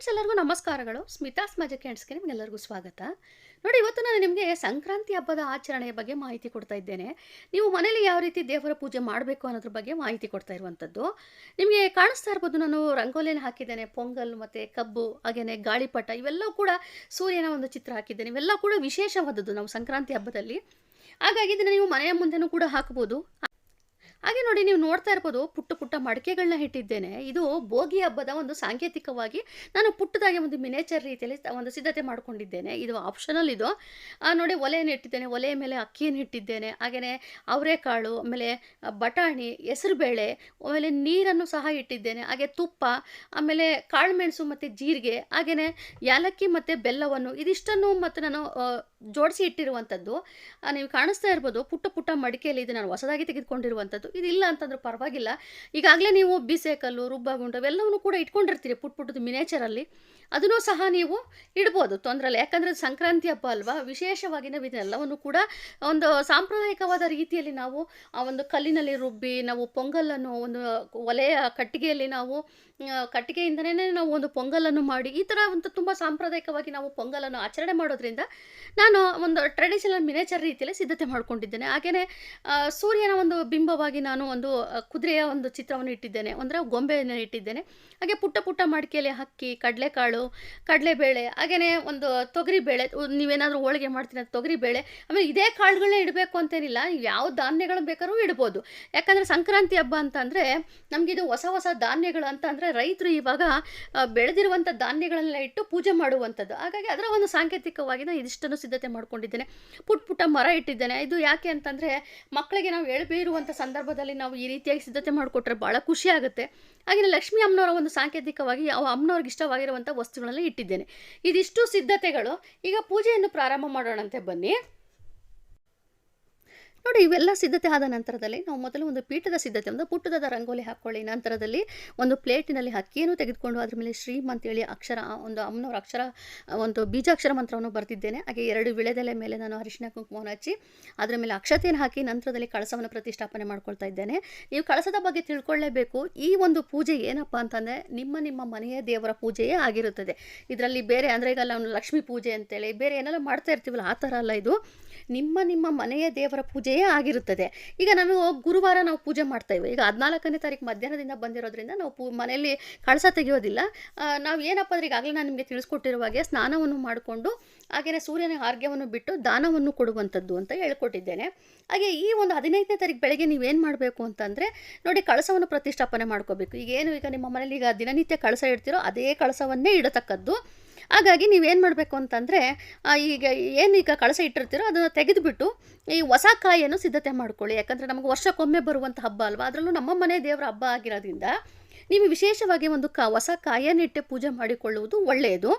Friends ಎಲ್ಲರಿಗೂ ನಮಸ್ಕಾರಗಳು. Smitha's magic ಕ್ಯಾಂಡ್ಸ್ಗೆ ನಿಮಗೆಲ್ಲರಿಗೂ ಸ್ವಾಗತ. ನೋಡಿ, ಇವತ್ತು ನಾನು ನಿಮಗೆ ಸಂಕ್ರಾಂತಿ ಹಬ್ಬದ ಆಚರಣೆಯ ಬಗ್ಗೆ ಮಾಹಿತಿ ಕೊಡ್ತಾ ಇದ್ದೇನೆ. ನೀವು ಮನೇಲಿ ಯಾವ ರೀತಿ ದೇವರ ಪೂಜೆ ಮಾಡಬೇಕು ಅನ್ನೋದ್ರ ಬಗ್ಗೆ ಮಾಹಿತಿ ಕೊಡ್ತಾ ಇರುವಂಥದ್ದು. ನಿಮಗೆ ಕಾಣಿಸ್ತಾ ಇರ್ಬೋದು, ನಾನು ರಂಗೋಲಿನ ಹಾಕಿದ್ದೇನೆ. ಪೊಂಗಲ್ ಮತ್ತು ಕಬ್ಬು ಹಾಗೆಯೇ ಗಾಳಿಪಟ, ಇವೆಲ್ಲವೂ ಕೂಡ ಸೂರ್ಯನ ಒಂದು ಚಿತ್ರ ಹಾಕಿದ್ದೇನೆ ಇವೆಲ್ಲ ಕೂಡ ವಿಶೇಷವಾದದ್ದು ನಾವು ಸಂಕ್ರಾಂತಿ ಹಬ್ಬದಲ್ಲಿ. ಹಾಗಾಗಿ ಇದನ್ನು ನೀವು ಮನೆಯ ಮುಂದೆನೂ ಕೂಡ ಹಾಕ್ಬೋದು. ಹಾಗೆ ನೋಡಿ ನೀವು ನೋಡ್ತಾ ಇರ್ಬೋದು, ಪುಟ್ಟ ಪುಟ್ಟ ಮಡಕೆಗಳನ್ನ ಇಟ್ಟಿದ್ದೇನೆ. ಇದು ಭೋಗಿ ಹಬ್ಬದ ಒಂದು ಸಾಂಕೇತಿಕವಾಗಿ ನಾನು ಪುಟ್ಟದಾಗಿ ಒಂದು ಮಿನೇಚರ್ ರೀತಿಯಲ್ಲಿ ಒಂದು ಸಿದ್ಧತೆ ಮಾಡ್ಕೊಂಡಿದ್ದೇನೆ. ಇದು ಆಪ್ಷನಲ್ ಇದು. ನೋಡಿ ಒಲೆಯನ್ನು ಇಟ್ಟಿದ್ದೇನೆ, ಒಲೆಯ ಮೇಲೆ ಅಕ್ಕಿಯನ್ನು ಇಟ್ಟಿದ್ದೇನೆ, ಹಾಗೆಯೇ ಅವರೆಕಾಳು, ಆಮೇಲೆ ಬಟಾಣಿ, ಹೆಸರುಬೇಳೆ, ಆಮೇಲೆ ನೀರನ್ನು ಸಹ ಇಟ್ಟಿದ್ದೇನೆ, ಹಾಗೆ ತುಪ್ಪ, ಆಮೇಲೆ ಕಾಳುಮೆಣಸು ಮತ್ತು ಜೀರಿಗೆ, ಹಾಗೆಯೇ ಯಾಲಕ್ಕಿ ಮತ್ತು ಬೆಲ್ಲವನ್ನು, ಇದಿಷ್ಟನ್ನು ಮತ್ತು ನಾನು ಜೋಡಿಸಿ ಇಟ್ಟಿರುವಂಥದ್ದು ನೀವು ಕಾಣಿಸ್ತಾ ಇರ್ಬೋದು, ಪುಟ್ಟ ಪುಟ್ಟ ಮಡಿಕೆಯಲ್ಲಿ ಇದು ನಾನು ಹೊಸದಾಗಿ ತೆಗೆದುಕೊಂಡಿರುವಂಥದ್ದು. ಇದಿಲ್ಲ ಅಂತಂದ್ರೆ ಪರವಾಗಿಲ್ಲ. ಈಗಾಗಲೇ ನೀವು ಬಿಸೇಕಲ್ಲು ರುಬ್ಬಗುಂಡು ಅವೆಲ್ಲವನ್ನು ಕೂಡ ಇಟ್ಕೊಂಡಿರ್ತೀರಿ ಪುಟ್ಟ ಪುಟ್ಟದ ಮಿನೇಚರಲ್ಲಿ ಅದನ್ನು ಸಹ ನೀವು ಇಡ್ಬೋದು. ತೊಂದರೆ ಇಲ್ಲ ಯಾಕಂದರೆ ಸಂಕ್ರಾಂತಿ ಹಬ್ಬ ಅಲ್ವಾ? ವಿಶೇಷವಾಗಿ ನಾವು ಇದೆಲ್ಲವನ್ನು ಕೂಡ ಒಂದು ಸಾಂಪ್ರದಾಯಿಕವಾದ ರೀತಿಯಲ್ಲಿ ನಾವು ಆ ಒಂದು ಕಲ್ಲಿನಲ್ಲಿ ರುಬ್ಬಿ, ನಾವು ಪೊಂಗಲನ್ನು ಒಂದು ಒಲೆಯ ಕಟ್ಟಿಗೆಯಲ್ಲಿ ನಾವು ಕಟ್ಟಿಗೆಯಿಂದನೇ ನಾವು ಒಂದು ಪೊಂಗಲನ್ನು ಮಾಡಿ, ಈ ಥರ ಒಂದು ತುಂಬ ಸಾಂಪ್ರದಾಯಿಕವಾಗಿ ನಾವು ಪೊಂಗಲನ್ನು ಆಚರಣೆ ಮಾಡೋದ್ರಿಂದ ನಾನು ಒಂದು ಟ್ರೆಡಿಷನಲ್ ಮಿನೇಚರ್ ರೀತಿಯಲ್ಲಿ ಸಿದ್ಧತೆ ಮಾಡಿಕೊಂಡಿದ್ದೇನೆ. ಹಾಗೆಯೇ ಸೂರ್ಯನ ಒಂದು ಬಿಂಬವಾಗಿ ನಾನು ಒಂದು ಕುದುರೆಯ ಒಂದು ಚಿತ್ರವನ್ನು ಇಟ್ಟಿದ್ದೇನೆ. ಅಂದರೆ ಗೊಂಬೆಯನ್ನು ಇಟ್ಟಿದ್ದೇನೆ. ಹಾಗೆ ಪುಟ್ಟ ಪುಟ್ಟ ಮಡಿಕೆಯಲ್ಲಿ ಹಕ್ಕಿ ಕಡಲೆಕಾಳು ಕಡಲೆಬೇಳೆ ಹಾಗೆಯೇ ಒಂದು ತೊಗರಿ ಬೇಳೆ ನೀವೇನಾದರೂ ಹೋಳಿಗೆ ಮಾಡ್ತೀನಿ ಅದು ತೊಗರಿಬೇಳೆ, ಆಮೇಲೆ ಇದೇ ಕಾಳುಗಳನ್ನ ಇಡಬೇಕು ಅಂತೇನಿಲ್ಲ ಯಾವ ಧಾನ್ಯಗಳು ಬೇಕಾದ್ರೂ ಇಡ್ಬೋದು. ಯಾಕಂದರೆ ಸಂಕ್ರಾಂತಿ ಹಬ್ಬ ಅಂತಂದರೆ ನಮಗಿದು ಹೊಸ ಹೊಸ ಧಾನ್ಯಗಳು ಅಂತ ಅಂದರೆ ರೈತರು ಇವಾಗ ಬೆಳೆದಿರುವಂಥ ಧಾನ್ಯಗಳನ್ನೆಲ್ಲ ಇಟ್ಟು ಪೂಜೆ ಮಾಡುವಂಥದ್ದು. ಹಾಗಾಗಿ ಅದರ ಒಂದು ಸಾಂಕೇತಿಕವಾಗಿ ನಾನು ಇದಿಷ್ಟನ್ನು ಸಿದ್ಧತೆ ಮಾಡ್ಕೊಂಡಿದ್ದೇನೆ. ಪುಟ್ಟ ಪುಟ್ಟ ಮರ ಇಟ್ಟಿದ್ದೇನೆ. ಇದು ಯಾಕೆ ಅಂತಂದರೆ ಮಕ್ಕಳಿಗೆ ನಾವು ಎಳ್ಬೀರುವಂಥ ಸಂದರ್ಭದಲ್ಲಿ ನಾವು ಈ ರೀತಿಯಾಗಿ ಸಿದ್ಧತೆ ಮಾಡಿಕೊಟ್ರೆ ಭಾಳ ಖುಷಿ ಆಗುತ್ತೆ. ಹಾಗೆ ಲಕ್ಷ್ಮಿ ಅಮ್ಮನವರ ಒಂದು ಸಾಂಕೇತಿಕವಾಗಿ ಯಾವ ಅಮ್ಮನವ್ರಿಗೆ ಇಷ್ಟವಾಗಿರುವಂಥ ವಸ್ತುಗಳನ್ನು ಇಟ್ಟಿದ್ದೇನೆ. ಇದಿಷ್ಟು ಸಿದ್ಧತೆಗಳು. ಈಗ ಪೂಜೆಯನ್ನು ಪ್ರಾರಂಭ ಮಾಡೋಣಂತೆ ಬನ್ನಿ. ನೋಡಿ, ಇವೆಲ್ಲ ಸಿದ್ಧತೆ ಆದ ನಂತರದಲ್ಲಿ ನಾವು ಮೊದಲು ಒಂದು ಪೀಠದ ಸಿದ್ಧತೆ, ಒಂದು ಪುಟ್ಟದಾದ ರಂಗೋಲಿ ಹಾಕ್ಕೊಳ್ಳಿ. ನಂತರದಲ್ಲಿ ಒಂದು ಪ್ಲೇಟಿನಲ್ಲಿ ಅಕ್ಕಿಯನ್ನು ತೆಗೆದುಕೊಂಡು ಅದ್ರ ಮೇಲೆ ಶ್ರೀಮ್ ಅಂತೇಳಿ ಅಕ್ಷರ, ಒಂದು ಅಮ್ಮನವರ ಅಕ್ಷರ, ಒಂದು ಬೀಜಾಕ್ಷರ ಮಂತ್ರವನ್ನು ಬರೆದಿದ್ದೇನೆ. ಹಾಗೆ ಎರಡು ವಿಳೆದೆಲೆ ಮೇಲೆ ನಾನು ಅರಿಶಿನ ಕುಂಕುಮವನ್ನು ಹಚ್ಚಿ ಅದರ ಮೇಲೆ ಅಕ್ಷತೆಯನ್ನು ಹಾಕಿ ನಂತರದಲ್ಲಿ ಕಳಸವನ್ನು ಪ್ರತಿಷ್ಠಾಪನೆ ಮಾಡ್ಕೊಳ್ತಾ ಇದ್ದೇನೆ. ನೀವು ಕಳಸದ ಬಗ್ಗೆ ತಿಳ್ಕೊಳ್ಳೇಬೇಕು. ಈ ಒಂದು ಪೂಜೆ ಏನಪ್ಪ ಅಂತಂದರೆ ನಿಮ್ಮ ನಿಮ್ಮ ಮನೆಯ ದೇವರ ಪೂಜೆಯೇ ಆಗಿರುತ್ತದೆ. ಇದರಲ್ಲಿ ಬೇರೆ ಅಂದರೆ ಈಗ ಲಕ್ಷ್ಮೀ ಪೂಜೆ ಅಂತೇಳಿ ಬೇರೆ ಏನೆಲ್ಲ ಮಾಡ್ತಾ ಇರ್ತೀವಲ್ಲ, ಆ ಥರ ಅಲ್ಲ ಇದು. ನಿಮ್ಮ ನಿಮ್ಮ ಮನೆಯ ದೇವರ ಪೂಜೆಯೇ ಆಗಿರುತ್ತದೆ. ಈಗ ನಾವು ಗುರುವಾರ ನಾವು ಪೂಜೆ ಮಾಡ್ತೇವೆ ಈಗ ಹದಿನಾಲ್ಕನೇ ತಾರೀಕು ಮಧ್ಯಾಹ್ನದಿಂದ ಬಂದಿರೋದ್ರಿಂದ ನಾವು ಪೂ, ಮನೆಯಲ್ಲಿ ಕಳಸ ತೆಗೆಯೋದಿಲ್ಲ. ನಾವು ಏನಪ್ಪ ಅಂದ್ರೆ ಈಗಾಗಲೇ ನಾನು ನಿಮಗೆ ತಿಳಿಸ್ಕೊಟ್ಟಿರುವ ಹಾಗೆ ಸ್ನಾನವನ್ನು ಮಾಡಿಕೊಂಡು ಹಾಗೆಯೇ ಸೂರ್ಯನ ಆರ್ಗ್ಯವನ್ನು ಬಿಟ್ಟು ದಾನವನ್ನು ಕೊಡುವಂಥದ್ದು ಅಂತ ಹೇಳ್ಕೊಟ್ಟಿದ್ದೇನೆ. ಹಾಗೆ ಈ ಒಂದು ಹದಿನೈದನೇ ತಾರೀಕು ಬೆಳಗ್ಗೆ ನೀವೇನು ಮಾಡಬೇಕು ಅಂತಂದರೆ ನೋಡಿ ಕಳಸವನ್ನು ಪ್ರತಿಷ್ಠಾಪನೆ ಮಾಡ್ಕೋಬೇಕು. ಈಗ ಏನು ಈಗ ನಿಮ್ಮ ಮನೇಲಿ ಈಗ ದಿನನಿತ್ಯ ಕಳಸ ಇಡ್ತಿರೋ ಅದೇ ಕಳಸವನ್ನೇ ಇಡತಕ್ಕದ್ದು. ಹಾಗಾಗಿ ನೀವೇನು ಮಾಡಬೇಕು ಅಂತಂದರೆ ಈಗ ಏನು ಈಗ ಕಳಸ ಇಟ್ಟಿರ್ತೀರೋ ಅದನ್ನು ತೆಗೆದುಬಿಟ್ಟು ಈ ಹೊಸ ಕಾಯಿಯನ್ನು ಸಿದ್ಧತೆ ಮಾಡ್ಕೊಳ್ಳಿ. ಯಾಕಂದರೆ ನಮಗೆ ವರ್ಷಕ್ಕೊಮ್ಮೆ ಬರುವಂಥ ಹಬ್ಬ ಅಲ್ವಾ? ಅದರಲ್ಲೂ ನಮ್ಮ ಮನೆ ದೇವರ ಹಬ್ಬ ಆಗಿರೋದ್ರಿಂದ ನೀವು ವಿಶೇಷವಾಗಿ ಒಂದು ಕ, ಹೊಸ ಕಾಯನ್ನಿಟ್ಟೆ ಪೂಜೆ ಮಾಡಿಕೊಳ್ಳುವುದು ಒಳ್ಳೆಯದು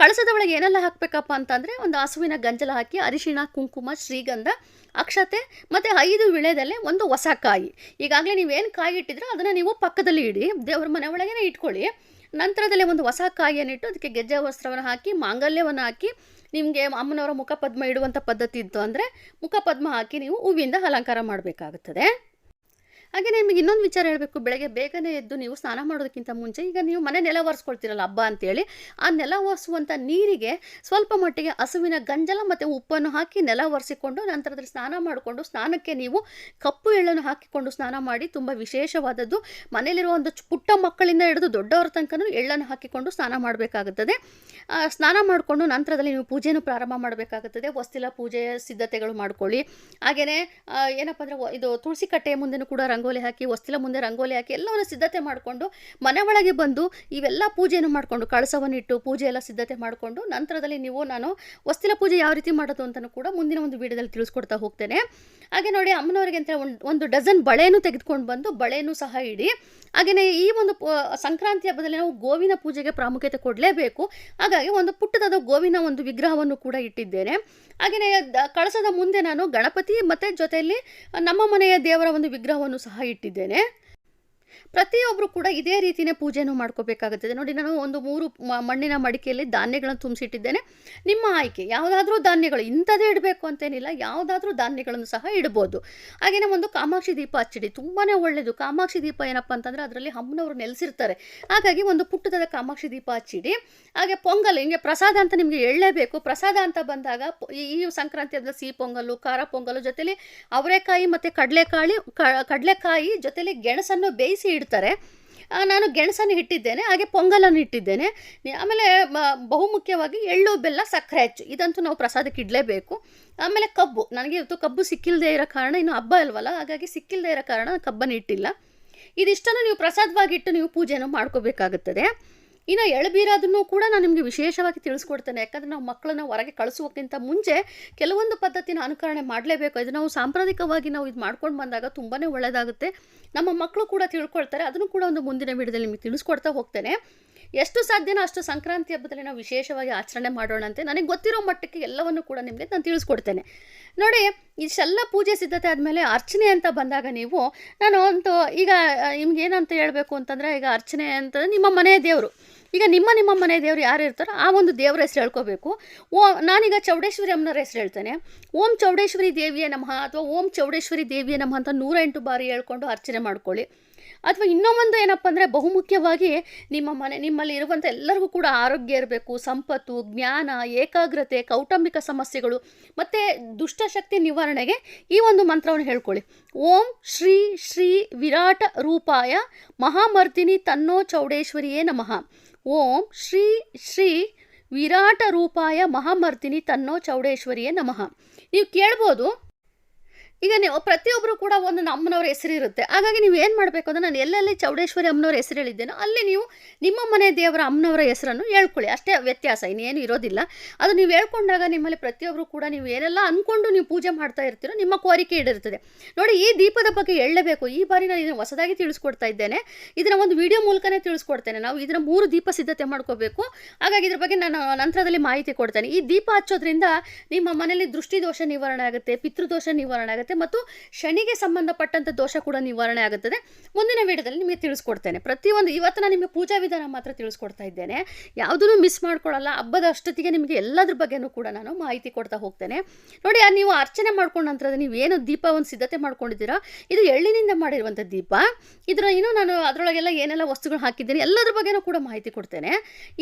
ಕಳಸದ ಒಳಗೆ ಏನೆಲ್ಲ ಹಾಕಬೇಕಪ್ಪ ಅಂತಂದರೆ, ಒಂದು ಹಸುವಿನ ಗಂಜಲ ಹಾಕಿ, ಅರಿಶಿಣ, ಕುಂಕುಮ, ಶ್ರೀಗಂಧ, ಅಕ್ಷತೆ ಮತ್ತು ಐದು ವಿಳೆದಲ್ಲೇ ಒಂದು ಹೊಸ ಕಾಯಿ. ಈಗಾಗಲೇ ನೀವೇನು ಕಾಯಿ ಇಟ್ಟಿದ್ರೋ ಅದನ್ನು ನೀವು ಪಕ್ಕದಲ್ಲಿ ಇಡಿ, ದೇವ್ರ ಮನೆ ಒಳಗೇ ಇಟ್ಕೊಳ್ಳಿ. ನಂತರದಲ್ಲಿ ಒಂದು ಹೊಸ ಕಾಯಿಯನ್ನಿಟ್ಟು ಅದಕ್ಕೆ ಗೆಜ್ಜೆ ವಸ್ತ್ರವನ್ನು ಹಾಕಿ, ಮಾಂಗಲ್ಯವನ್ನು ಹಾಕಿ, ನಿಮಗೆ ಅಮ್ಮನವರ ಮುಖಪದ್ಮ ಇಡುವಂಥ ಪದ್ಧತಿ ಇತ್ತು ಅಂದರೆ ಮುಖಪದ್ಮ ಹಾಕಿ ನೀವು ಹೂವಿಂದ ಅಲಂಕಾರ ಮಾಡಬೇಕಾಗುತ್ತದೆ. ಹಾಗೆ ನಿಮಗೆ ಇನ್ನೊಂದು ವಿಚಾರ ಹೇಳಬೇಕು. ಬೆಳಗ್ಗೆ ಬೇಗನೆ ಎದ್ದು ನೀವು ಸ್ನಾನ ಮಾಡೋದಕ್ಕಿಂತ ಮುಂಚೆ ಈಗ ನೀವು ಮನೆ ನೆಲ ಒರೆಸ್ಕೊಳ್ತೀರಲ್ಲ ಹಬ್ಬ ಅಂತೇಳಿ, ಆ ನೆಲ ಒರೆಸುವಂಥ ನೀರಿಗೆ ಸ್ವಲ್ಪ ಮಟ್ಟಿಗೆ ಹಸುವಿನ ಗಂಜಲ ಮತ್ತು ಉಪ್ಪನ್ನು ಹಾಕಿ ನೆಲ ಒರೆಸಿಕೊಂಡು ನಂತರದಲ್ಲಿ ಸ್ನಾನ ಮಾಡಿಕೊಂಡು ಸ್ನಾನಕ್ಕೆ ನೀವು ಕಪ್ಪು ಎಳ್ಳನ್ನು ಹಾಕಿಕೊಂಡು ಸ್ನಾನ ಮಾಡಿ ತುಂಬ ವಿಶೇಷವಾದದ್ದು. ಮನೆಯಲ್ಲಿರುವ ಒಂದು ಪುಟ್ಟ ಮಕ್ಕಳಿಂದ ಹಿಡಿದು ದೊಡ್ಡವರ ತನಕನೂ ಎಳ್ಳನ್ನು ಹಾಕಿಕೊಂಡು ಸ್ನಾನ ಮಾಡಬೇಕಾಗುತ್ತದೆ. ಸ್ನಾನ ಮಾಡಿಕೊಂಡು ನಂತರದಲ್ಲಿ ನೀವು ಪೂಜೆಯನ್ನು ಪ್ರಾರಂಭ ಮಾಡಬೇಕಾಗುತ್ತದೆ. ವಸ್ತಿಲ ಪೂಜೆಯ ಸಿದ್ಧತೆಗಳು ಮಾಡ್ಕೊಳ್ಳಿ. ಹಾಗೆಯೇ ಏನಪ್ಪ ಅಂದರೆ, ಇದು ತುಳಸಿ ಕಟ್ಟೆಯ ಮುಂದೆನೂ ಕೂಡ ರಂಗೋಲಿ ಹಾಕಿ, ಹೊಸ್ತಿಲ ಮುಂದೆ ರಂಗೋಲಿ ಹಾಕಿ ಎಲ್ಲವನ್ನು ಸಿದ್ಧತೆ ಮಾಡಿಕೊಂಡು ಮನೆ ಒಳಗೆ ಬಂದು ಇವೆಲ್ಲ ಪೂಜೆಯನ್ನು ಮಾಡಿಕೊಂಡು, ಕಳಸವನ್ನಿಟ್ಟು ಪೂಜೆ ಎಲ್ಲ ಸಿದ್ಧತೆ ಮಾಡಿಕೊಂಡು ನಂತರದಲ್ಲಿ ನೀವು ನಾನು ಹೊಸ್ತಿಲ ಪೂಜೆ ಯಾವ ರೀತಿ ಮಾಡೋದು ಅಂತಲೂ ಕೂಡ ಮುಂದಿನ ಒಂದು ವಿಡಿಯೋದಲ್ಲಿ ತಿಳಿಸ್ಕೊಡ್ತಾ ಹೋಗ್ತೇನೆ. ಹಾಗೆ ನೋಡಿ ಅಮ್ಮನವರಿಗೆ ಅಂತ ಒಂದು ಒಂದು ಡಜನ್ ಬಳೆಯನ್ನು ತೆಗೆದುಕೊಂಡು ಬಂದು ಬಳೆಯನ್ನು ಸಹ ಇಡಿ. ಹಾಗೆಯೇ ಈ ಒಂದು ಸಂಕ್ರಾಂತಿ ಹಬ್ಬದಲ್ಲಿ ನಾವು ಗೋವಿನ ಪೂಜೆಗೆ ಪ್ರಾಮುಖ್ಯತೆ ಕೊಡಲೇಬೇಕು. ಹಾಗಾಗಿ ಒಂದು ಪುಟ್ಟದಾದ ಗೋವಿನ ಒಂದು ವಿಗ್ರಹವನ್ನು ಕೂಡ ಇಟ್ಟಿದ್ದೇನೆ. ಹಾಗೆಯೇ ಕಳಸದ ಮುಂದೆ ನಾನು ಗಣಪತಿ ಮತ್ತು ಜೊತೆಯಲ್ಲಿ ನಮ್ಮ ಮನೆಯ ದೇವರ ಒಂದು ವಿಗ್ರಹವನ್ನು ಸಹ ಇಟ್ಟಿದ್ದೇನೆ. ಪ್ರತಿಯೊಬ್ಬರು ಕೂಡ ಇದೇ ರೀತಿಯೇ ಪೂಜೆಯನ್ನು ಮಾಡ್ಕೋಬೇಕಾಗುತ್ತದೆ. ನೋಡಿ, ನಾನು ಒಂದು ಮೂರು ಮಣ್ಣಿನ ಮಡಿಕೆಯಲ್ಲಿ ಧಾನ್ಯಗಳನ್ನು ತುಂಬಿಸಿಟ್ಟಿದ್ದೇನೆ. ನಿಮ್ಮ ಆಯ್ಕೆ, ಯಾವುದಾದ್ರೂ ಧಾನ್ಯಗಳು ಇಂಥದೇ ಇಡಬೇಕು ಅಂತೇನಿಲ್ಲ, ಯಾವುದಾದ್ರೂ ಧಾನ್ಯಗಳನ್ನು ಸಹ ಇಡ್ಬೋದು. ಹಾಗೆಯೇ ಒಂದು ಕಾಮಾಕ್ಷಿ ದೀಪ ಹಚ್ಚಿಡಿ ತುಂಬಾ ಒಳ್ಳೆಯದು ಕಾಮಾಕ್ಷಿ ದೀಪ ಏನಪ್ಪ ಅಂತಂದರೆ ಅದರಲ್ಲಿ ಅಮ್ಮನವರು ನೆಲೆಸಿರ್ತಾರೆ. ಹಾಗಾಗಿ ಒಂದು ಪುಟ್ಟದಾದ ಕಾಮಾಕ್ಷಿ ದೀಪ ಹಚ್ಚಿಡಿ. ಹಾಗೆ ಪೊಂಗಲ್, ಹಿಂಗೆ ಪ್ರಸಾದ ಅಂತ ನಿಮಗೆ ಎಳ್ಳೇಬೇಕು ಪ್ರಸಾದ ಅಂತ ಬಂದಾಗ ಈ ಸಂಕ್ರಾಂತಿ ಅಂದರೆ ಸಿಹಿ ಪೊಂಗಲ್ಲು, ಖಾರ ಪೊಂಗಲ್ಲು ಜೊತೆಲಿ ಅವರೆಕಾಯಿ ಮತ್ತು ಕಡಲೆಕಾಳಿ ಕಡಲೆಕಾಯಿ ಜೊತೆಲಿ ಗೆಣಸನ್ನು ಬೇಯಿಸಿ ಇಡ್ತಾರೆ. ನಾನು ಗೆಣಸನ್ನು ಇಟ್ಟಿದ್ದೇನೆ, ಹಾಗೆ ಪೊಂಗಲನ್ನು ಇಟ್ಟಿದ್ದೇನೆ. ಆಮೇಲೆ ಬಹುಮುಖ್ಯವಾಗಿ ಎಳ್ಳು, ಬೆಲ್ಲ, ಸಕ್ಕರೆ ಹೆಚ್ಚು. ಇದಂತೂ ನಾವು ಪ್ರಸಾದಕ್ಕೆ ಇಡಲೇಬೇಕು. ಆಮೇಲೆ ಕಬ್ಬು. ನನಗೆ ಇವತ್ತು ಕಬ್ಬು ಸಿಕ್ಕಿಲ್ಲದೆ ಇರೋ ಕಾರಣ ಇನ್ನು ಹಬ್ಬ ಇಲ್ವಲ್ಲ ಹಾಗಾಗಿ ಸಿಕ್ಕಿಲ್ಲದೆ ಇರೋ ಕಾರಣ ನಾನು ಕಬ್ಬನ್ನು ಇಟ್ಟಿಲ್ಲ. ಇದಿಷ್ಟನ್ನು ನೀವು ಪ್ರಸಾದವಾಗಿಟ್ಟು ನೀವು ಪೂಜೆಯನ್ನು ಮಾಡ್ಕೋಬೇಕಾಗುತ್ತದೆ. ಇನ್ನು ಎಳಬೀರೋದನ್ನು ಕೂಡ ನಾನು ನಿಮಗೆ ವಿಶೇಷವಾಗಿ ತಿಳಿಸ್ಕೊಡ್ತೇನೆ. ಯಾಕಂದರೆ ನಾವು ಮಕ್ಕಳನ್ನ ಹೊರಗೆ ಕಳಿಸೋಕ್ಕಿಂತ ಮುಂಚೆ ಕೆಲವೊಂದು ಪದ್ಧತಿನ ಅನುಕರಣೆ ಮಾಡಲೇಬೇಕು. ಇದು ನಾವು ಸಾಂಪ್ರದಾಯಿಕವಾಗಿ ನಾವು ಇದು ಮಾಡ್ಕೊಂಡು ಬಂದಾಗ ತುಂಬಾ ಒಳ್ಳೆಯದಾಗುತ್ತೆ ನಮ್ಮ ಮಕ್ಕಳು ಕೂಡ ತಿಳ್ಕೊಳ್ತಾರೆ. ಅದನ್ನು ಕೂಡ ಒಂದು ಮುಂದಿನ ವಿಡಿಯೋದಲ್ಲಿ ನಿಮಗೆ ತಿಳಿಸ್ಕೊಡ್ತಾ ಹೋಗ್ತೇನೆ. ಎಷ್ಟು ಸಾಧ್ಯನೋ ಅಷ್ಟು ಸಂಕ್ರಾಂತಿ ಹಬ್ಬದಲ್ಲಿ ನಾವು ವಿಶೇಷವಾಗಿ ಆಚರಣೆ ಮಾಡೋಣಂತೆ. ನನಗೆ ಗೊತ್ತಿರೋ ಮಟ್ಟಕ್ಕೆ ಎಲ್ಲವನ್ನು ಕೂಡ ನಿಮಗೆ ನಾನು ತಿಳಿಸ್ಕೊಡ್ತೇನೆ. ನೋಡಿ ಇಷ್ಟೆಲ್ಲ ಪೂಜೆ ಸಿದ್ಧತೆ ಆದಮೇಲೆ ಅರ್ಚನೆ ಅಂತ ಬಂದಾಗ ನೀವು, ನಾನು ಒಂದು ಈಗ ನಿಮ್ಗೆ ಏನಂತ ಹೇಳಬೇಕು ಅಂತಂದರೆ, ಈಗ ಅರ್ಚನೆ ಅಂತಂದರೆ ನಿಮ್ಮ ಮನೆ ದೇವರು. ಈಗ ನಿಮ್ಮ ನಿಮ್ಮ ಮನೆ ದೇವರು ಯಾರು ಇರ್ತಾರೋ ಆ ಒಂದು ದೇವರ ಹೆಸರು ಹೇಳ್ಕೋಬೇಕು. ಓ, ನಾನೀಗ ಚೌಡೇಶ್ವರಿ ಅಮ್ಮನವ್ರ ಹೆಸರು ಹೇಳ್ತೇನೆ. ಓಂ ಚೌಡೇಶ್ವರಿ ದೇವಿಯ ನಮಃ ಅಥವಾ ಓಂ ಚೌಡೇಶ್ವರಿ ದೇವಿಯ ನಮಃ ಅಂತ ನೂರ ಎಂಟು ಬಾರಿ ಹೇಳ್ಕೊಂಡು ಅರ್ಚನೆ ಮಾಡ್ಕೊಳ್ಳಿ. ಅಥವಾ ಇನ್ನೊಂದು ಏನಪ್ಪ ಅಂದರೆ ಬಹುಮುಖ್ಯವಾಗಿ ನಿಮ್ಮ ಮನೆ, ನಿಮ್ಮಲ್ಲಿ ಇರುವಂಥ ಎಲ್ಲರಿಗೂ ಕೂಡ ಆರೋಗ್ಯ ಇರಬೇಕು, ಸಂಪತ್ತು, ಜ್ಞಾನ, ಏಕಾಗ್ರತೆ, ಕೌಟುಂಬಿಕ ಸಮಸ್ಯೆಗಳು, ಮತ್ತು ದುಷ್ಟಶಕ್ತಿ ನಿವಾರಣೆಗೆ ಈ ಒಂದು ಮಂತ್ರವನ್ನು ಹೇಳ್ಕೊಳ್ಳಿ. ಓಂ ಶ್ರೀ ಶ್ರೀ ವಿರಾಟ ರೂಪಾಯ ಮಹಾಮರ್ದಿನಿ ತನ್ನೋ ಚೌಡೇಶ್ವರಿಯೇ ನಮಃ. ಓಂ ಶ್ರೀ ಶ್ರೀ ವಿರಾಟ ರೂಪಾಯ ಮಹಾಮರ್ದಿನಿ ತನ್ನೋ ಚೌಡೇಶ್ವರಿಯೇ ನಮಃ. ನೀವು ಕೇಳ್ಬೋದು ಈಗ ನೀವು ಪ್ರತಿಯೊಬ್ಬರು ಕೂಡ ಒಂದು ಅಮ್ಮನವ್ರ ಹೆಸರು ಇರುತ್ತೆ ಹಾಗಾಗಿ ನೀವು ಏನು ಮಾಡಬೇಕು ಅಂದರೆ ನಾನು ಎಲ್ಲೆಲ್ಲಿ ಚೌಡೇಶ್ವರಿ ಅಮ್ಮನವ್ರ ಹೆಸರು ಹೇಳಿದ್ದೇನೋ ಅಲ್ಲಿ ನೀವು ನಿಮ್ಮ ಮನೆ ದೇವರ ಅಮ್ಮನವರ ಹೆಸರನ್ನು ಹೇಳ್ಕೊಳ್ಳಿ. ಅಷ್ಟೇ ವ್ಯತ್ಯಾಸ, ಇನ್ನೇನು ಇರೋದಿಲ್ಲ. ಅದು ನೀವು ಹೇಳ್ಕೊಂಡಾಗ ನಿಮ್ಮಲ್ಲಿ ಪ್ರತಿಯೊಬ್ಬರು ಕೂಡ ನೀವು ಏನೆಲ್ಲ ಅಂದ್ಕೊಂಡು ನೀವು ಪೂಜೆ ಮಾಡ್ತಾ ಇರ್ತೀರೋ ನಿಮ್ಮ ಕೋರಿಕೆ ಈಡಿರುತ್ತದೆ. ನೋಡಿ, ಈ ದೀಪದ ಬಗ್ಗೆ ಹೇಳಲೇಬೇಕು. ಈ ಬಾರಿ ನಾನು ಇದನ್ನು ಹೊಸದಾಗಿ ತಿಳಿಸ್ಕೊಡ್ತಾ ಇದ್ದೇನೆ. ಇದನ್ನು ಒಂದು ವಿಡಿಯೋ ಮೂಲಕನೇ ತಿಳಿಸ್ಕೊಡ್ತೇನೆ. ನಾವು ಇದರ ಮೂರು ದೀಪ ಸಿದ್ಧತೆ ಮಾಡ್ಕೋಬೇಕು. ಹಾಗಾಗಿ ಇದ್ರ ಬಗ್ಗೆ ನಾನು ನಂತರದಲ್ಲಿ ಮಾಹಿತಿ ಕೊಡ್ತೇನೆ. ಈ ದೀಪ ಹಚ್ಚೋದ್ರಿಂದ ನಿಮ್ಮ ಮನೆಯಲ್ಲಿ ದೃಷ್ಟಿದೋಷ ನಿವಾರಣೆ ಆಗುತ್ತೆ, ಪಿತೃದೋಷ ನಿವಾರಣೆ ಆಗುತ್ತೆ ಮತ್ತು ಶನಿಗೆ ಸಂಬಂಧಪಟ್ಟಂಥ ದೋಷ ಕೂಡ ನಿವಾರಣೆ ಆಗುತ್ತದೆ. ಮುಂದಿನ ವಿಡಿಯೋದಲ್ಲಿ ನಿಮಗೆ ತಿಳಿಸ್ಕೊಡ್ತೇನೆ. ಪ್ರತಿಯೊಂದು ಇವತ್ತು ನಾನು ನಿಮಗೆ ಪೂಜಾ ವಿಧಾನ ಮಾತ್ರ ತಿಳಿಸ್ಕೊಡ್ತಾ ಇದ್ದೇನೆ. ಯಾವುದೂ ಮಿಸ್ ಮಾಡ್ಕೊಳ್ಳಲ್ಲ. ಹಬ್ಬದ ಅಷ್ಟೊತ್ತಿಗೆ ನಿಮಗೆ ಎಲ್ಲದ್ರ ಬಗ್ಗೆನೂ ಕೂಡ ನಾನು ಮಾಹಿತಿ ಕೊಡ್ತಾ ಹೋಗ್ತೇನೆ. ನೋಡಿ ನೀವು ಅರ್ಚನೆ ಮಾಡ್ಕೊಂಡ ನಂತರ ನೀವು ಏನು ದೀಪ ಒಂದು ಸಿದ್ಧತೆ ಮಾಡ್ಕೊಂಡಿದ್ದೀರಾ? ಇದು ಎಳ್ಳಿನಿಂದ ಮಾಡಿರುವಂಥ ದೀಪ. ಇದರ ಇನ್ನೂ ನಾನು ಅದರೊಳಗೆಲ್ಲ ಏನೆಲ್ಲ ವಸ್ತುಗಳು ಹಾಕಿದ್ದೀನಿ, ಎಲ್ಲದ್ರ ಬಗ್ಗೆನೂ ಕೂಡ ಮಾಹಿತಿ ಕೊಡ್ತೇನೆ.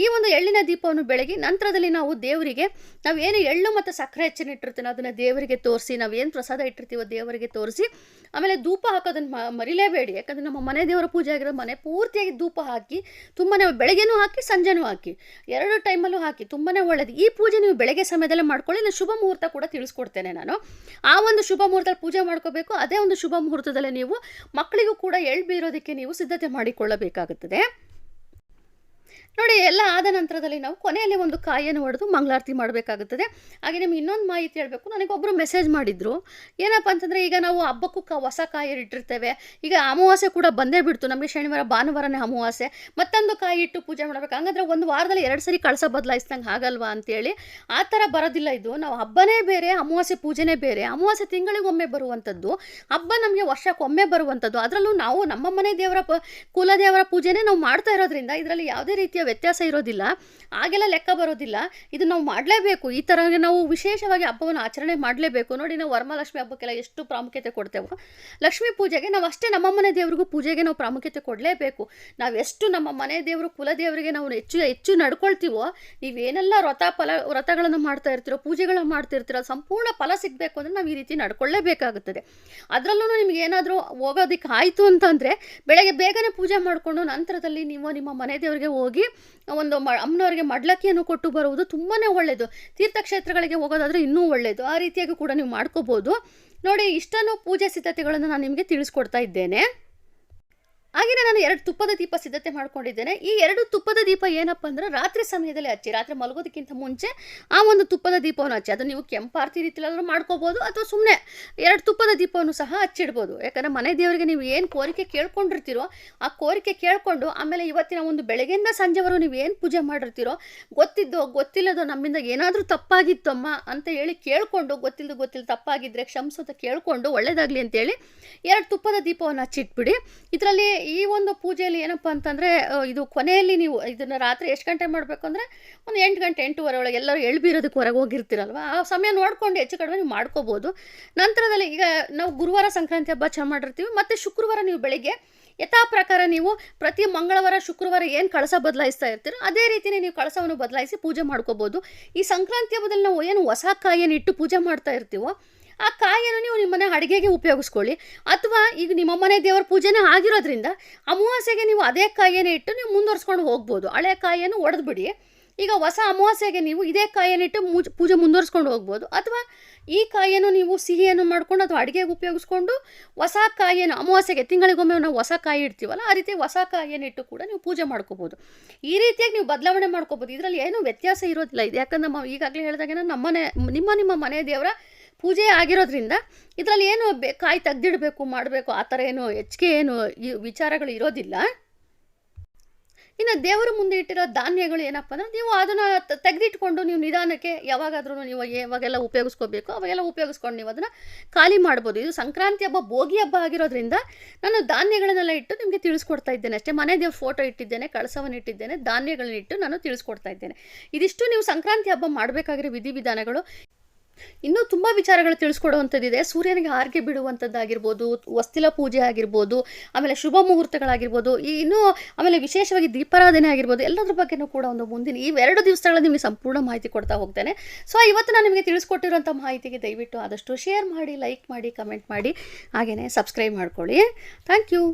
ಈ ಒಂದು ಎಳ್ಳಿನ ದೀಪವನ್ನು ಬೆಳಗಿ ನಂತರದಲ್ಲಿ ನಾವು ದೇವರಿಗೆ ನಾವು ಏನು ಎಳ್ಳು ಮತ್ತು ಸಕ್ಕರೆ ಹೆಚ್ಚಿನ ಇಟ್ಟಿರ್ತೀನೋ ಅದನ್ನು ದೇವರಿಗೆ ತೋರಿಸಿ ನಾವು ಏನು ಪ್ರಸಾದ ಇಟ್ಟಿರ್ತೀವೋ ದೇವರಿಗೆ ತೋರಿಸಿ ಆಮೇಲೆ ಧೂಪ ಹಾಕೋದನ್ನು ಮರಿಲೇಬೇಡಿ. ಯಾಕಂದರೆ ನಮ್ಮ ಮನೆ ದೇವರ ಪೂಜೆ ಆಗಿರೋ ಮನೆ ಪೂರ್ತಿಯಾಗಿ ಧೂಪ ಹಾಕಿ ತುಂಬಾ ಬೆಳಗ್ಗೆನೂ ಹಾಕಿ ಸಂಜೆನೂ ಹಾಕಿ ಎರಡು ಟೈಮಲ್ಲೂ ಹಾಕಿ ತುಂಬಾ ಒಳ್ಳೇದು. ಈ ಪೂಜೆ ನೀವು ಬೆಳಗ್ಗೆ ಸಮಯದಲ್ಲೇ ಮಾಡ್ಕೊಳ್ಳಿ ನಾನು ಶುಭ ಮುಹೂರ್ತ ಕೂಡ ತಿಳಿಸ್ಕೊಡ್ತೇನೆ ನಾನು. ಆ ಒಂದು ಶುಭ ಮುಹೂರ್ತದಲ್ಲಿ ಪೂಜೆ ಮಾಡ್ಕೋಬೇಕು, ಅದೇ ಒಂದು ಶುಭ ಮುಹೂರ್ತದಲ್ಲಿ ನೀವು ಮಕ್ಕಳಿಗೂ ಕೂಡ ಎಳ್ಬೀರೋದಕ್ಕೆ ನೀವು ಸಿದ್ಧತೆ ಮಾಡಿಕೊಳ್ಳಬೇಕಾಗುತ್ತದೆ. ನೋಡಿ, ಎಲ್ಲ ಆದ ನಂತರದಲ್ಲಿ ನಾವು ಕೊನೆಯಲ್ಲಿ ಒಂದು ಕಾಯಿಯನ್ನು ಹೊಡೆದು ಮಂಗಳಾರತಿ ಮಾಡಬೇಕಾಗುತ್ತದೆ. ಹಾಗೆ ನಿಮ್ಗೆ ಇನ್ನೊಂದು ಮಾಹಿತಿ ಹೇಳಬೇಕು. ನನಗೊಬ್ಬರು ಮೆಸೇಜ್ ಮಾಡಿದ್ರು. ಏನಪ್ಪ ಅಂತಂದರೆ, ಈಗ ನಾವು ಹಬ್ಬಕ್ಕೂ ಕ, ಹೊಸ ಕಾಯಿ ಇಟ್ಟಿರ್ತೇವೆ. ಈಗ ಅಮಾವಾಸ್ಯೆ ಕೂಡ ಬಂದೇ ಬಿಡ್ತು. ನಮಗೆ ಶನಿವಾರ, ಭಾನುವಾರನೇ ಅಮಾವಾಸ್ಯೆ. ಮತ್ತೊಂದು ಕಾಯಿ ಇಟ್ಟು ಪೂಜೆ ಮಾಡಬೇಕು. ಹಂಗಂದ್ರೆ ಒಂದು ವಾರದಲ್ಲಿ ಎರಡು ಸರಿ ಕಳಸ ಬದಲಾಯಿಸ್ದಂಗೆ ಆಗಲ್ವಾ ಅಂತೇಳಿ. ಆ ಥರ ಬರೋದಿಲ್ಲ ಇದು. ನಾವು ಹಬ್ಬನೇ ಬೇರೆ, ಅಮಾವಾಸ್ಯೆ ಪೂಜೆನೇ ಬೇರೆ. ಅಮಾವಾಸ್ಯೆ ತಿಂಗಳಿಗೊಮ್ಮೆ ಬರುವಂಥದ್ದು. ಹಬ್ಬ ನಮಗೆ ವರ್ಷಕ್ಕೊಮ್ಮೆ ಬರುವಂಥದ್ದು. ಅದರಲ್ಲೂ ನಾವು ನಮ್ಮ ಮನೆ ದೇವರ ಕುಲದೇವರ ಪೂಜೆನೇ ನಾವು ಮಾಡ್ತಾ ಇರೋದ್ರಿಂದ ಇದರಲ್ಲಿ ಯಾವುದೇ ರೀತಿಯ ವ್ಯತ್ಯಾಸ ಇರೋದಿಲ್ಲ ಆಗೆಲ್ಲ ಲೆಕ್ಕ ಬರೋದಿಲ್ಲ. ಇದು ನಾವು ಮಾಡಲೇಬೇಕು. ಈ ಥರ ನಾವು ವಿಶೇಷವಾಗಿ ಹಬ್ಬವನ್ನು ಆಚರಣೆ ಮಾಡಲೇಬೇಕು. ನೋಡಿ ನಾವು ವರಮಹಾಲಕ್ಷ್ಮಿ ಹಬ್ಬಕ್ಕೆಲ್ಲ ಎಷ್ಟು ಪ್ರಾಮುಖ್ಯತೆ ಕೊಡ್ತೇವೋ. ಲಕ್ಷ್ಮೀ ಪೂಜೆಗೆ ನಾವು ಅಷ್ಟೇ ನಮ್ಮ ಮನೆ ದೇವರಿಗೂ ಪೂಜೆಗೆ ನಾವು ಪ್ರಾಮುಖ್ಯತೆ ಕೊಡಲೇಬೇಕು. ನಾವು ಎಷ್ಟು ನಮ್ಮ ಮನೆ ದೇವರು ಕುಲದೇವರಿಗೆ ನಾವು ಹೆಚ್ಚು ಹೆಚ್ಚು ನಡ್ಕೊಳ್ತೀವೋ, ನೀವೇನೆಲ್ಲ ವ್ರತ ಫಲ, ವ್ರತಗಳನ್ನು ಮಾಡ್ತಾ ಇರ್ತೀರೋ, ಪೂಜೆಗಳನ್ನು ಮಾಡ್ತಾ ಇರ್ತೀರೋ, ಸಂಪೂರ್ಣ ಫಲ ಸಿಗಬೇಕು ಅಂದರೆ ನಾವು ಈ ರೀತಿ ನಡ್ಕೊಳ್ಳೇಬೇಕಾಗುತ್ತದೆ ಅದರಲ್ಲೂ ನಿಮ್ಗೆ ಏನಾದರೂ ಹೋಗೋದಕ್ಕೆ ಆಯಿತು ಅಂತಂದರೆ, ಬೆಳಗ್ಗೆ ಬೇಗನೆ ಪೂಜೆ ಮಾಡಿಕೊಂಡು ನಂತರದಲ್ಲಿ ನೀವು ನಿಮ್ಮ ಮನೆ ದೇವರಿಗೆ ಹೋಗಿ ಒಂದು ಮ ಅಮ್ಮನವರಿಗೆ ಮಡ್ಲಕ್ಕಿಯನ್ನು ಕೊಟ್ಟು ಬರುವುದು ತುಂಬಾ ಒಳ್ಳೆಯದು ತೀರ್ಥಕ್ಷೇತ್ರಗಳಿಗೆ ಹೋಗೋದಾದರೆ ಇನ್ನೂ ಒಳ್ಳೆಯದು ಆ ರೀತಿಯಾಗಿ ಕೂಡ ನೀವು ಮಾಡ್ಕೋಬೋದು. ನೋಡಿ, ಇಷ್ಟನ್ನು ಪೂಜೆ ಸಿದ್ಧತೆಗಳನ್ನು ನಾನು ನಿಮಗೆ ತಿಳಿಸ್ಕೊಡ್ತಾ ಇದ್ದೇನೆ. ಹಾಗೆಯೇ ನಾನು ಎರಡು ತುಪ್ಪದ ದೀಪ ಸಿದ್ಧತೆ ಮಾಡ್ಕೊಂಡಿದ್ದೇನೆ. ಈ ಎರಡು ತುಪ್ಪದ ದೀಪ ಏನಪ್ಪ ಅಂದ್ರೆ ರಾತ್ರಿ ಸಮಯದಲ್ಲಿ ಹಚ್ಚಿ, ರಾತ್ರಿ ಮಲಗೋದಕ್ಕಿಂತ ಮುಂಚೆ ಆ ಒಂದು ತುಪ್ಪದ ದೀಪವನ್ನು ಹಚ್ಚಿ. ಅದು ನೀವು ಕೆಂಪಾರ್ತಿ ರೀತಿಯಲ್ಲಾದರೂ ಮಾಡ್ಕೋಬೋದು ಅಥವಾ ಸುಮ್ಮನೆ ಎರಡು ತುಪ್ಪದ ದೀಪವನ್ನು ಸಹ ಹಚ್ಚಿಡ್ಬೋದು. ಯಾಕಂದರೆ ಮನೆ ದೇವರಿಗೆ ನೀವು ಏನು ಕೋರಿಕೆ ಕೇಳ್ಕೊಂಡಿರ್ತೀರೋ, ಆ ಕೋರಿಕೆ ಕೇಳಿಕೊಂಡು ಆಮೇಲೆ ಇವತ್ತಿನ ಒಂದು ಬೆಳಗ್ಗೆಯಿಂದ ಸಂಜೆವರೆಗೂ ನೀವು ಏನು ಪೂಜೆ ಮಾಡಿರ್ತೀರೋ, ಗೊತ್ತಿದ್ದೋ, ಗೊತ್ತಿಲ್ಲದೋ, ನಮ್ಮಿಂದ ಏನಾದರೂ ತಪ್ಪಾಗಿತ್ತಮ್ಮ ಅಂತ ಹೇಳಿ ಕೇಳಿಕೊಂಡು ಗೊತ್ತಿಲ್ಲದು ಗೊತ್ತಿಲ್ಲ ತಪ್ಪಾಗಿದ್ದರೆ ಕ್ಷಮಿಸೋದ ಕೇಳಿಕೊಂಡು ಒಳ್ಳೆಯದಾಗಲಿ ಅಂತೇಳಿ ಎರಡು ತುಪ್ಪದ ದೀಪವನ್ನು ಹಚ್ಚಿಟ್ಬಿಡಿ. ಇದರಲ್ಲಿ ಈ ಒಂದು ಪೂಜೆಯಲ್ಲಿ ಏನಪ್ಪ ಅಂತಂದರೆ ಇದು ಕೊನೆಯಲ್ಲಿ ನೀವು ಇದನ್ನು ರಾತ್ರಿ ಎಷ್ಟು ಗಂಟೆ ಮಾಡಬೇಕು ಅಂದರೆ ಒಂದು ಎಂಟು ಗಂಟೆ, ಎಂಟೂವರೆ ಒಳಗೆ ಎಲ್ಲರೂ ಎಳ್ಬೀರೋದಕ್ಕೆ ಹೊರಗೆ ಹೋಗಿರ್ತೀರಲ್ವ? ಆ ಸಮಯ ನೋಡಿಕೊಂಡು ಹೆಚ್ಚು ಕಡಿಮೆ ನೀವು ಮಾಡ್ಕೋಬೋದು. ನಂತರದಲ್ಲಿ ಈಗ ನಾವು ಗುರುವಾರ ಸಂಕ್ರಾಂತಿ ಹಬ್ಬ ಚೆನ್ನಾಗಿ ಮಾಡಿರ್ತೀವಿ, ಮತ್ತು ಶುಕ್ರವಾರ ನೀವು ಬೆಳಿಗ್ಗೆ ಯಥಾ ಪ್ರಕಾರ ನೀವು ಪ್ರತಿ ಮಂಗಳವಾರ, ಶುಕ್ರವಾರ ಏನು ಕಳಸ ಬದಲಾಯಿಸ್ತಾ ಇರ್ತೀರೋ ಅದೇ ರೀತಿಯೇ ನೀವು ಕಳಸವನ್ನು ಬದಲಾಯಿಸಿ ಪೂಜೆ ಮಾಡ್ಕೋಬೋದು. ಈ ಸಂಕ್ರಾಂತಿ ಹಬ್ಬದಲ್ಲಿ ನಾವು ಏನು ಹೊಸ ಕಾಯಿಯನ್ನು ಇಟ್ಟು ಪೂಜೆ ಮಾಡ್ತಾ ಇರ್ತೀವೋ ಆ ಕಾಯಿಯನ್ನು ನೀವು ನಿಮ್ಮ ಮನೆ ಅಡುಗೆಗೆ ಉಪಯೋಗಿಸ್ಕೊಳ್ಳಿ. ಅಥವಾ ಈಗ ನಿಮ್ಮ ಮನೆ ದೇವರ ಪೂಜೆನೇ ಆಗಿರೋದ್ರಿಂದ ಅಮಾವಾಸ್ಯೆಗೆ ನೀವು ಅದೇ ಕಾಯಿಯನ್ನು ಇಟ್ಟು ನೀವು ಮುಂದುವರ್ಸ್ಕೊಂಡು ಹೋಗ್ಬೋದು. ಹಳೆ ಕಾಯಿಯನ್ನು ಒಡೆದ್ಬಿಡಿ ಈಗ ಹೊಸ ಅಮಾವಾಸ್ಯೆಗೆ ನೀವು ಇದೇ ಕಾಯಿಯನ್ನಿಟ್ಟು ಮೂಜ್, ಪೂಜೆ ಮುಂದುವರ್ಸ್ಕೊಂಡು ಹೋಗ್ಬೋದು. ಅಥವಾ ಈ ಕಾಯಿಯನ್ನು ನೀವು ಸಿಹಿಯನ್ನು ಮಾಡ್ಕೊಂಡು ಅಥವಾ ಅಡುಗೆಗೆ ಉಪಯೋಗಿಸ್ಕೊಂಡು ಹೊಸ ಕಾಯಿಯನ್ನು, ಅಮಾವಾಸ್ಯೆಗೆ ತಿಂಗಳಿಗೊಮ್ಮೆ ನಾವು ಹೊಸ ಕಾಯಿ ಇಡ್ತೀವಲ್ಲ, ಆ ರೀತಿ ಹೊಸ ಕಾಯಿಯನ್ನು ಇಟ್ಟು ಕೂಡ ನೀವು ಪೂಜೆ ಮಾಡ್ಕೋಬೋದು. ಈ ರೀತಿಯಾಗಿ ನೀವು ಬದಲಾವಣೆ ಮಾಡ್ಕೋಬೋದು. ಇದರಲ್ಲಿ ಏನೂ ವ್ಯತ್ಯಾಸ ಇರೋದಿಲ್ಲ. ಇದು ಯಾಕಂದ್ರೆ ನಾವು ಈಗಾಗಲೇ ಹೇಳಿದಾಗೆ ನಮ್ಮನೆ ನಿಮ್ಮ ನಿಮ್ಮ ಮನೆ ದೇವರ ಪೂಜೆ ಆಗಿರೋದ್ರಿಂದ ಇದರಲ್ಲಿ ಏನು ಕಾಯಿ ತೆಗ್ದಿಡಬೇಕು, ಮಾಡಬೇಕು, ಆ ಥರ ಏನು ಹೆಚ್ಚಿಗೆ ಏನು ವಿಚಾರಗಳು ಇರೋದಿಲ್ಲ. ಇನ್ನು ದೇವರ ಮುಂದೆ ಇಟ್ಟಿರೋ ಧಾನ್ಯಗಳು ಏನಪ್ಪ ಅಂದರೆ ನೀವು ಅದನ್ನು ತೆಗೆದಿಟ್ಕೊಂಡು ನೀವು ನಿಧಾನಕ್ಕೆ ಯಾವಾಗಾದ್ರೂ ನೀವು ಯಾವಾಗೆಲ್ಲ ಉಪಯೋಗಿಸ್ಕೋಬೇಕು, ಅವಾಗೆಲ್ಲ ಉಪಯೋಗಿಸ್ಕೊಂಡು ನೀವು ಅದನ್ನು ಖಾಲಿ ಮಾಡ್ಬೋದು. ಇದು ಸಂಕ್ರಾಂತಿ ಹಬ್ಬ, ಭೋಗಿ ಹಬ್ಬ ಆಗಿರೋದ್ರಿಂದ ನಾನು ಧಾನ್ಯಗಳನ್ನೆಲ್ಲ ಇಟ್ಟು ನಿಮಗೆ ತಿಳಿಸ್ಕೊಡ್ತಾ ಇದ್ದೇನೆ ಅಷ್ಟೇ. ಮನೆ ದೇವ್ರ ಫೋಟೋ ಇಟ್ಟಿದ್ದೇನೆ, ಕಳಸವನ್ನು ಇಟ್ಟಿದ್ದೇನೆ, ಧಾನ್ಯಗಳನ್ನ ಇಟ್ಟು ನಾನು ತಿಳಿಸ್ಕೊಡ್ತಾ ಇದ್ದೇನೆ. ಇದಿಷ್ಟು ನೀವು ಸಂಕ್ರಾಂತಿ ಹಬ್ಬ ಮಾಡಬೇಕಾಗಿರೋ ವಿಧಿವಿಧಾನಗಳು. ಇನ್ನೂ ತುಂಬ ವಿಚಾರಗಳು ತಿಳಿಸ್ಕೊಡುವಂಥದ್ದಿದೆ. ಸೂರ್ಯನಿಗೆ ಆರ್ಗೆ ಬಿಡುವಂಥದ್ದಾಗಿರ್ಬೋದು, ವಸ್ತಿಲ ಪೂಜೆ ಆಗಿರ್ಬೋದು, ಆಮೇಲೆ ಶುಭ ಮುಹೂರ್ತಗಳಾಗಿರ್ಬೋದು, ಈ ಇನ್ನೂ ಆಮೇಲೆ ವಿಶೇಷವಾಗಿ ದೀಪಾರಾಧನೆ ಆಗಿರ್ಬೋದು, ಎಲ್ಲದ್ರ ಬಗ್ಗೆನೂ ಕೂಡ ಒಂದು ಮುಂದಿನ ಈ ಎರಡು ದಿವಸಗಳಲ್ಲಿ ನಿಮಗೆ ಸಂಪೂರ್ಣ ಮಾಹಿತಿ ಕೊಡ್ತಾ ಹೋಗ್ತೇನೆ. ಸೊ ಇವತ್ತು ನಾನು ನಿಮಗೆ ತಿಳಿಸ್ಕೊಟ್ಟಿರುವಂಥ ಮಾಹಿತಿಗೆ ದಯವಿಟ್ಟು ಆದಷ್ಟು ಶೇರ್ ಮಾಡಿ ಲೈಕ್ ಮಾಡಿ ಕಮೆಂಟ್ ಮಾಡಿ ಹಾಗೆಯೇ ಸಬ್ಸ್ಕ್ರೈಬ್ ಮಾಡ್ಕೊಳ್ಳಿ. Thank you